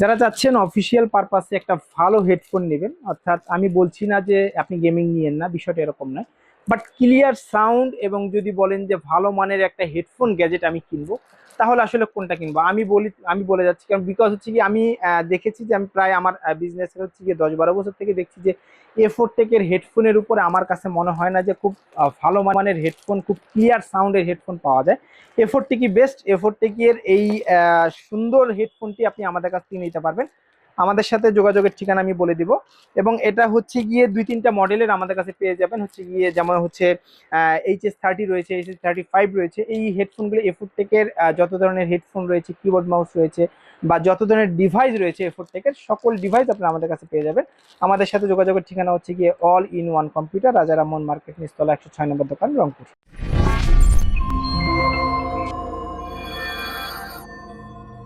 যারা চাচ্ছেন অফিসিয়াল পারপাসে একটা ভালো হেডফোন নেবেন, অর্থাৎ আমি বলছি না যে আপনি গেমিং নিয়েন না, বিষয়টা এরকম নয়। বাট ক্লিয়ার সাউন্ড এবং যদি বলেন যে ভালো মানের একটা হেডফোন গ্যাজেট আমি কিনবো, তাহলে আসলে কোনটা কিনবো? আমি বলি, আমি বলে যাচ্ছি, কারণ বিকজ হচ্ছে কি আমি দেখেছি যে আমি প্রায় আমার বিজনেসের হচ্ছে গিয়ে দশ বারো বছর থেকে দেখছি যে এফোর টেকের হেডফোনের উপরে আমার কাছে মনে হয় না যে খুব ভালো মানের হেডফোন খুব ক্লিয়ার সাউন্ডের হেডফোন পাওয়া যায়। এফোর টেকি বেস্ট এফোর টেকের এই সুন্দর হেডফোনটি আপনি আমাদের কাছ থেকে নিতে পারবেন। আমাদের সাথে যোগাযোগের ঠিকানা আমি বলে দিব। এবং এটা হচ্ছে গিয়ে দুই তিনটা মডেলের আমাদের কাছে পেয়ে যাবেন। হচ্ছে গিয়ে যেমন হচ্ছে এইচ এস থার্টি রয়েছে এইচ এস থার্টি ফাইভ রয়েছে। এই হেডফোনগুলো এফোর টেকের যত ধরনের হেডফোন রয়েছে কিবোর্ড মাউস রয়েছে বা যত ধরনের ডিভাইস রয়েছে এফোর টেকের সকল ডিভাইস আপনারা আমাদের কাছে পেয়ে যাবেন। আমাদের সাথে যোগাযোগের ঠিকানা হচ্ছে গিয়ে all in one computer Rajaraman market নিস্তলা একশো ছয় নম্বর দোকান রংপুর।